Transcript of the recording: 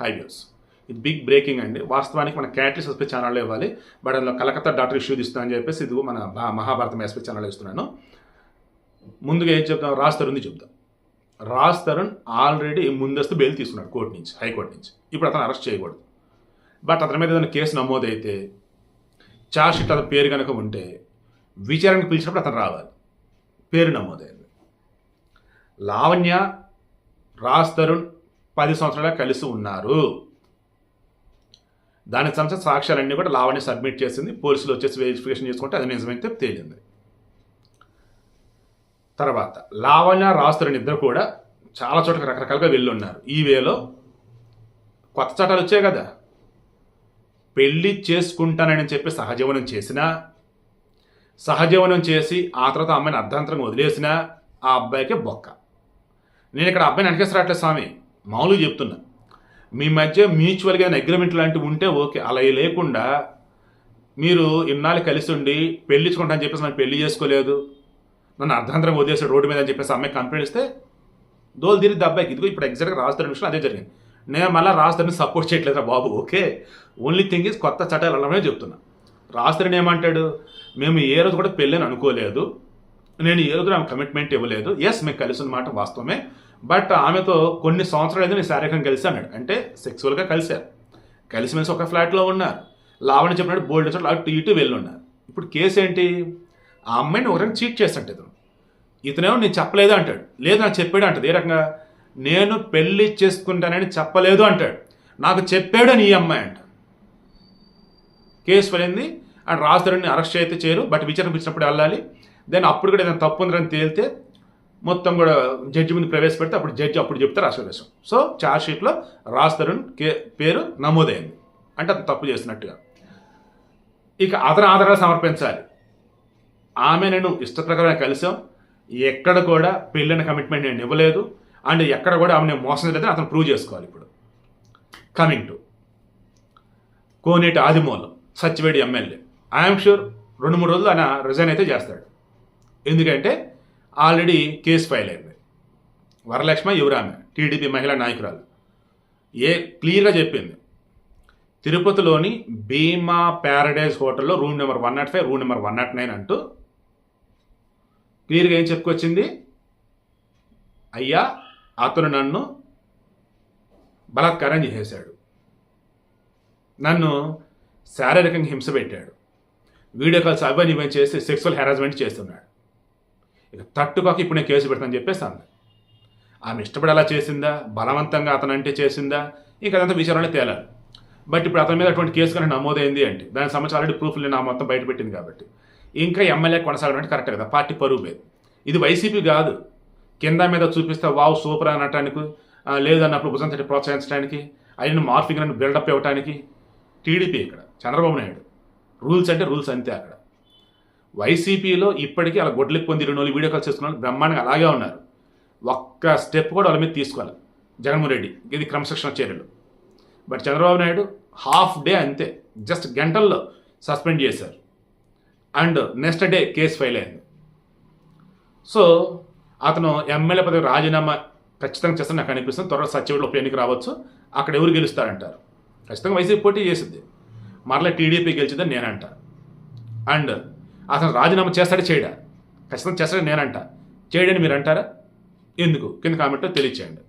Highways ఇది big breaking అండి. వాస్తవానికి మన క్యాటలిస్ ఎస్పీ ఛానల్లో ఇవ్వాలి. బట్ అందులో కలకత్తా డాక్టర్ ఇష్యూ ఇస్తున్నా అని చెప్పేసి ఇది మన భా- మహాభారతం ఎస్పీ ఛానల్లో ఇస్తున్నాను. ముందుగా ఏం చెప్తాం? రాజ్ తరుణ్ది చెప్తాం. రాజ్ తరుణ్ ఆల్రెడీ ముందస్తు బెయిల్ తీసుకున్నాడు కోర్టు నుంచి హైకోర్టు నుంచి. ఇప్పుడు అతను అరెస్ట్ చేయకూడదు. బట్ అతని మీద ఏదైనా కేసు నమోదైతే చార్జ్ షీట్ అతని పేరు కనుక ఉంటే విచారణకు పిలిచినప్పుడు అతను రావాలి. పేరు నమోదైంది. లావణ్య రాజ్ తరుణ్ పది సంవత్సరాలుగా కలిసి ఉన్నారు. దానికి సంబంధించిన సాక్ష్యాలన్నీ కూడా లావణ్య సబ్మిట్ చేసింది. పోలీసులు వచ్చేసి వెరిఫికేషన్ చేసుకుంటే అది నిజమైతే తేలింది. తర్వాత లావణ్య రాస్తున్న ఇద్దరు కూడా చాలా చోట్ల రకరకాలుగా వెళ్ళున్నారు. ఈ వేలో కొత్త చట్టాలు వచ్చాయి కదా. పెళ్ళి చేసుకుంటానని చెప్పి సహజీవనం చేసినా సహజీవనం చేసి ఆ తర్వాత అమ్మాయిని అర్ధాంతరంగా వదిలేసినా ఆ అబ్బాయికి బొక్క. నేను ఇక్కడ అబ్బాయిని వెనకేసి స్వామి. మామూలుగా చెప్తున్నా. మీ మధ్య మ్యూచువల్గా అగ్రిమెంట్ లాంటివి ఉంటే ఓకే. అలా లేకుండా మీరు ఇన్నాళ్ళు కలిసి ఉండి పెళ్ళించుకుంటా అని చెప్పేసి నన్ను పెళ్ళి చేసుకోలేదు. నన్ను అర్ధాంతరంగా వదిలేసాడు రోడ్డు మీద అని చెప్పేసి అమ్మాయి కంప్లైంట్ ఇస్తే దోలు తిరిగి అబ్బాయికి ఇదిగో ఇప్పుడు ఎగ్జాక్ట్గా రాస్తారు విషయం అదే జరిగింది. నేను మళ్ళీ రాస్తారని సపోర్ట్ చేయట్లేదురా బాబు ఓకే? ఓన్లీ థింగ్ ఇస్ కొత్త చట్టాలు వెళ్ళమనే చెప్తున్నా. రాస్తారని ఏమంటాడు? మేము ఏ రోజు కూడా పెళ్ళని అనుకోలేదు. నేను ఏ రోజు ఆమె కమిట్మెంట్ ఇవ్వలేదు. ఎస్ మేము కలిసి ఉన్నమాట వాస్తవమే. బట్ ఆమెతో కొన్ని సంవత్సరాలు అయితే నేను శారీరకంగా కలిసి అన్నాడు. అంటే సెక్సువల్గా కలిశారు కలిసిమెలిసి ఒక ఫ్లాట్లో ఉన్నారు. లావణ్య చెప్పినట్టు బోల్డ్ చోట్ల అటు ఇటు వెళ్ళి ఉన్నారు. ఇప్పుడు కేసు ఏంటి? ఆ అమ్మాయిని ఒకరిని చీట్ చేస్తాడు ఇతను. ఇతనేమో నేను చెప్పలేదు అంటాడు. లేదు నాకు చెప్పాడు అంటది. ఏ రకంగా? నేను పెళ్ళి చేసుకుంటానని చెప్పలేదు అంటాడు. నాకు చెప్పాడు అని ఈ అమ్మాయి అంట. కేసు పడింది అండ్ రాజధానిని అరెస్ట్ అయితే చేయరు. బట్ విచారణ పిలిచినప్పుడు వెళ్ళాలి. దెన్ అప్పుడు కూడా ఏదైనా తప్పు ఉందని తేలితే మొత్తం కూడా జడ్జి ముందు ప్రవేశపెడితే అప్పుడు జడ్జి అప్పుడు చెప్తారు అసలు సో ఛార్జ్ షీట్లో రాజ్ తరుణ్ కే పేరు నమోదైంది. అంటే అతను తప్పు చేసినట్టుగా ఇక అతను ఆధారాలు సమర్పించాలి. ఆమె నేను ఇష్టప్రకారం కలిసాం. ఎక్కడ కూడా పెళ్ళిన కమిట్మెంట్ నేను ఇవ్వలేదు. అండ్ ఎక్కడ కూడా ఆమె నేను మోసం చేయలేదని అతను ప్రూవ్ చేసుకోవాలి ఇప్పుడు. Coming to Koneti Adimulam Satyavedu MLA. I'm sure రెండు మూడు రోజులు ఆయన రిజైన్ అయితే చేస్తాడు. ఎందుకంటే ఆల్రెడీ కేసు ఫైల్ అయింది. వరలక్ష్మ యువరామె టీడీపీ మహిళా నాయకురాలు. ఏ క్లియర్గా చెప్పింది? తిరుపతిలోని భీమా ప్యారడైజ్ హోటల్లో room number one nought five room number one nought nine అంటూ క్లియర్గా ఏం చెప్పుకొచ్చింది? అయ్యా అతను నన్ను బలాత్కారం చేసేశాడు. నన్ను శారీరకంగా హింస పెట్టాడు. వీడియో కాల్స్ అవన్నీ ఇవన్నీ చేసి సెక్సువల్ హెరాస్మెంట్ చేస్తున్నాడు. ఇక తట్టుకోక ఇప్పుడు నేను కేసు పెడతానని చెప్పేసి అంది. ఆమె ఇష్టపడి అలా చేసిందా? బలవంతంగా అతనంటే చేసిందా? ఇంకా అదంతా విచారణలో తేలాలి. బట్ ఇప్పుడు అతని మీద అటువంటి కేసు కనుక నమోదైంది అంటే దానికి సంబంధించి ఆల్రెడీ ప్రూఫ్లు నేను మొత్తం బయట పెట్టింది కాబట్టి. ఇంకా ఎమ్మెల్యే కొనసాగడం అంటే కరెక్ట్ కదా? పార్టీ పరువు లేదు ఇది వైసీపీ కాదు. కింద మీద చూపిస్తే వావ్ సూపర్ అనటానికి లేదన్నప్పుడు భుజం తట్టి ప్రోత్సహించడానికి అయిన మార్ఫింగ్ బిల్డప్ ఇవ్వడానికి టీడీపీ ఇక్కడ చంద్రబాబు నాయుడు. రూల్స్ అంటే రూల్స్ అంతే అక్కడ. వైసీపీలో ఇప్పటికీ అలా గొడ్లకి పొంది రెండు రోజులు వీడియో కాల్ చేస్తున్న వాళ్ళు బ్రహ్మాండంగా అలాగే ఉన్నారు. ఒక్క స్టెప్ కూడా వాళ్ళ మీద తీసుకోవాలి. జగన్మోహన్ రెడ్డి ఇది క్రమశిక్షణ చర్యలు. But Chandrababu Naidu half day అంతే జస్ట్ గంటల్లో సస్పెండ్ చేశారు. And next day case file అయింది. సో అతను ఎమ్మెల్యే పదవి రాజీనామా ఖచ్చితంగా చేస్తాను నాకు అనిపిస్తుంది. త్వరలో సచివుడు ఉప ఎన్నిక రావచ్చు. అక్కడ ఎవరు గెలుస్తారంటారు? ఖచ్చితంగా వైసీపీ పోటీ చేసింది మరలా టీడీపీ గెలిచిందని నేనంట. అండ్ అతను రాజీనామా చేస్తాడే చేయడా? ఖచ్చితంగా చేస్తాడని నేనంట. చేయడని మీరు అంటారా ఎందుకు? కింద కామెంట్లో తెలియచేయండి.